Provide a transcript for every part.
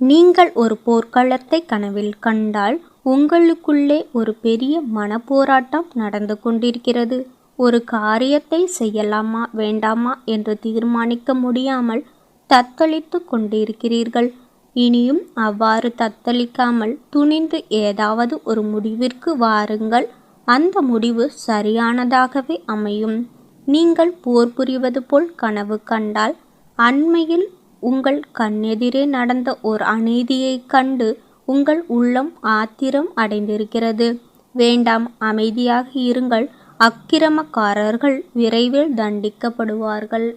நீங்கள் ஒரு போர்க்களத்தை கனவில் கண்டால் உங்களுக்குள்ளே ஒரு பெரிய மனப்போராட்டம் நடந்து கொண்டிருக்கிறது. ஒரு காரியத்தை செய்யலாமா வேண்டாமா என்று தீர்மானிக்க முடியாமல் தத்தளித்து கொண்டிருக்கிறீர்கள். இனியும் அவ்வாறு தத்தளிக்காமல் துணிந்து ஏதாவது ஒரு முடிவிற்கு வாருங்கள். அந்த முடிவு சரியானதாகவே அமையும். நீங்கள் போர் புரிவது போல் கனவு கண்டால் அண்மையில் உங்கள் கண்ணெதிரே நடந்த ஒரு அநீதியைக் கண்டு உங்கள் உள்ளம் ஆத்திரம் அடைந்திருக்கிறது. வேண்டாம் அமைதியாக இருங்கள். அக்கிரமக்காரர்கள் விரைவில் தண்டிக்கப்படுவார்கள்.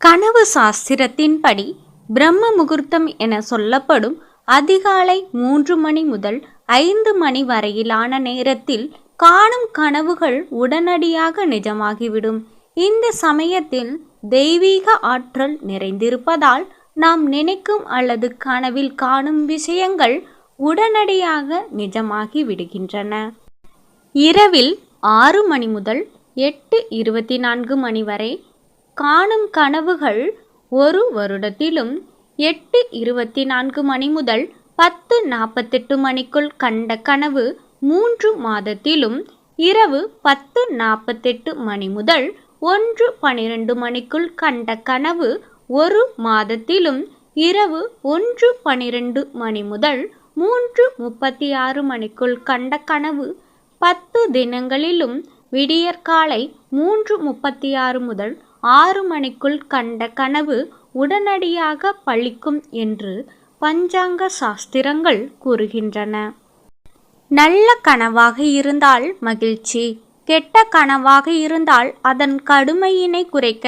கனவு சாஸ்திரத்தின்படி பிரம்ம முகூர்த்தம் என சொல்லப்படும் அதிகாலை மூன்று மணி முதல் ஐந்து மணி வரையிலான நேரத்தில் காணும் கனவுகள் உடனடியாக நிஜமாகிவிடும். இந்த சமயத்தில் தெய்வீக ஆற்றல் நிறைந்திருப்பதால் நாம் நினைக்கும் அல்லது கனவில் காணும் விஷயங்கள் உடனடியாக நிஜமாகி விடுகின்றன. இரவில் ஆறு மணி முதல் எட்டு இருபத்தி நான்கு மணி வரை காணும் கனவுகள் ஒரு வருடத்திலும் எட்டு இருபத்தி நான்கு மணி முதல் பத்து நாற்பத்தெட்டு மணிக்குள் கண்ட கனவு மூன்று மாதத்திலும் இரவு பத்து நாற்பத்தெட்டு மணி முதல் ஒன்று பனிரெண்டு மணிக்குள் கண்ட கனவு ஒரு மாதத்திலும் இரவு ஒன்று பனிரெண்டு மணி முதல் மூன்று முப்பத்தி ஆறு மணிக்குள் கண்ட கனவு பத்து தினங்களிலும் விடியற்காலை மூன்று முப்பத்தி ஆறு முதல் ஆறு மணிக்குள் கண்ட கனவு உடனடியாக பழிக்கும் என்று பஞ்சாங்க சாஸ்திரங்கள் கூறுகின்றன. நல்ல கனவாக இருந்தால் மகிழ்ச்சி. கெட்ட கனவாக இருந்தால் அதன் கடுமையினை குறைக்க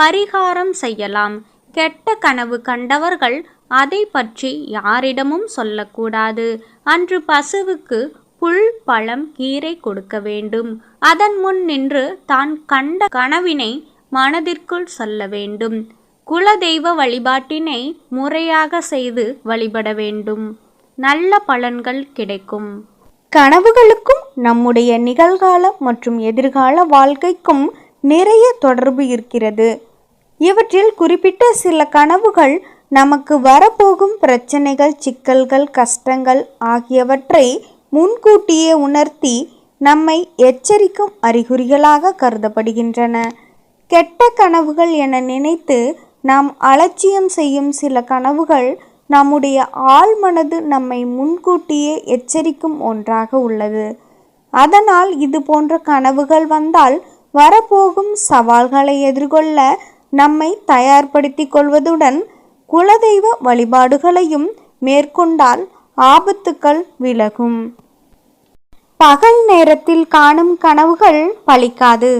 பரிகாரம் செய்யலாம். கெட்ட கனவு கண்டவர்கள் அதை பற்றி யாரிடமும் சொல்லக்கூடாது. அன்று பசுவுக்கு புல் பழம் கீரை கொடுக்க வேண்டும். அதன் முன் நின்று தான் கண்ட கனவினை மனதிற்குள் சொல்ல வேண்டும். குலதெய்வ வழிபாட்டினை முறையாக செய்து வழிபட வேண்டும். நல்ல பலன்கள் கிடைக்கும். கனவுகளுக்கும் நம்முடைய நிகழ்கால மற்றும் எதிர்கால வாழ்க்கைக்கும் நிறைய தொடர்பு இருக்கிறது. இவற்றில் குறிப்பிட்ட சில கனவுகள் நமக்கு வரப்போகும் பிரச்சனைகள் சிக்கல்கள் கஷ்டங்கள் ஆகியவற்றை முன்கூட்டியே உணர்த்தி நம்மை எச்சரிக்கும் அறிகுறிகளாக கருதப்படுகின்றன. கெட்ட கனவுகள் என நினைத்து நாம் அலட்சியம் செய்யும் சில கனவுகள் நம்முடைய ஆழ்மனது நம்மை முன்கூட்டியே எச்சரிக்கும் ஒன்றாக உள்ளது. அதனால் இது போன்ற கனவுகள் வந்தால் வரப்போகும் சவால்களை எதிர்கொள்ள நம்மை தயார்படுத்திக் கொள்வதுடன் குலதெய்வ வழிபாடுகளையும் மேற்கொண்டால் ஆபத்துக்கள் விலகும். பகல் நேரத்தில் காணும் கனவுகள் பலிக்காது